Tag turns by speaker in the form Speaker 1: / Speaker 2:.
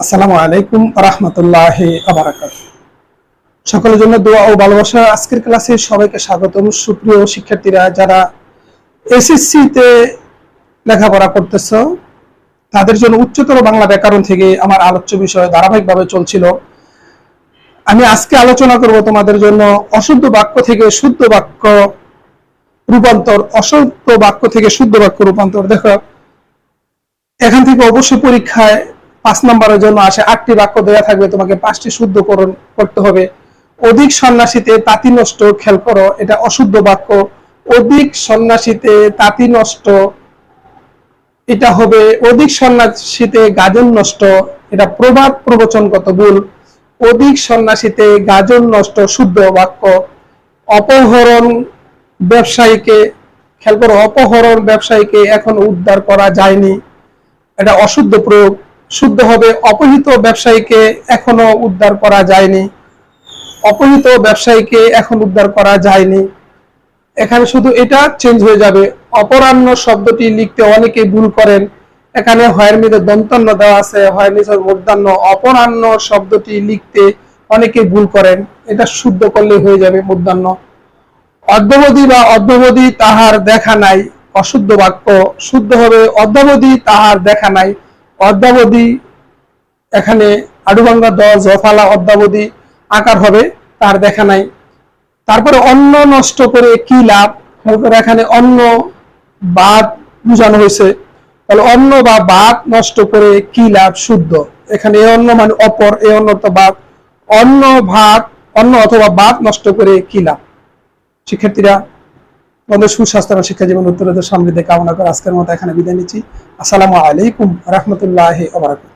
Speaker 1: আসসালামু আলাইকুম রহমতুল্লাহ আবরাকাত সকলের জন্য দোয়া ও ভালোবাসা আজকের ক্লাসে সবাইকে স্বাগতম। সুপ্রিয় শিক্ষার্থীরা, যারা এসএসসি তে লেখাপড়া করতেছ, তাদের জন্য উচ্চতর বাংলা ব্যাকরণ থেকে আমার আলোচ্য বিষয় ধারাবাহিকভাবে চলছিল। আমি আজকে আলোচনা করব তোমাদের জন্য অশুদ্ধ বাক্য থেকে শুদ্ধ বাক্য রূপান্তর, অশুদ্ধ বাক্য থেকে শুদ্ধ বাক্য রূপান্তর। দেখো, এখান থেকে অবশ্যই পরীক্ষায় পাঁচ নম্বরের জন্য আসে আটটি বাক্য দেওয়া থাকবে, তোমাকে পাঁচটি শুদ্ধকরণ করতে হবে। অধিক সন্ন্যাসীতে তাঁতি নষ্ট, খেয়াল করো, এটা অশুদ্ধ বাক্য। অধিক সন্ন্যাসীতে তাঁতি নষ্ট, এটা হবে অধিক সন্ন্যাসীতে গাজন নষ্ট, এটা প্রবাদ প্রবচনগত ভুল। অধিক সন্ন্যাসীতে গাজন নষ্ট, শুদ্ধ বাক্য। অপহরণ ব্যবসায়ীকে, খেয়াল করো, অপহরণ ব্যবসায়ীকে এখন উদ্ধার করা যায়নি। এটা অশুদ্ধ প্রয়োগ। শুদ্ধ হবে, অপহৃত ব্যবসায়ীকে এখনও উদ্ধার করা যায়নি। অপহৃত ব্যবসায়ীকে এখন উদ্ধার করা যায়নি। এখানে শুধু এটা চেঞ্জ হয়ে যাবে। অপরাহ্ন শব্দটি লিখতে অনেকে ভুল করেন। এখানে হয়ের মধ্যে দন্তন্য দেওয়া আছে, হয়ের নিচে মূর্ধান্য অপরাহ্ন শব্দটি লিখতে অনেকে ভুল করেন। এটা শুদ্ধ করলে হয়ে যাবে মূর্ধান্য অর্ধবধি বা অর্ধবধি তাহার দেখা নাই। অশুদ্ধ বাক্য। শুদ্ধ হবে অর্ধবধি তাহার দেখা নাই। অর্ধাবধি এখানে আডুভাঙ্গা দ জফালা অর্ধাবধি আকার হবে, তার দেখা নাই। তারপরে অন্ন নষ্ট করে কি লাভ? করো এখানে অন্ন বাদ বুঝানো হয়েছে। তাহলে অন্ন বা বাদ নষ্ট করে কি লাভ? শুদ্ধ। এখানে এ অন্ন মানে অপর, এ অন্ন তো বাদ। অন্ন ভাত, অন্ন অথবা বাদ নষ্ট করে কি লাভ? শিক্ষার্থীরা আমাদের সুস্বাস্থ্য এবং শিক্ষা জীবন উত্তরদের সমৃদ্ধি কামনা করে আজকের মতো এখানে বিদায় নিচ্ছি। আসসালামু আলাইকুম রহমতুল্লাহ আবরাকাত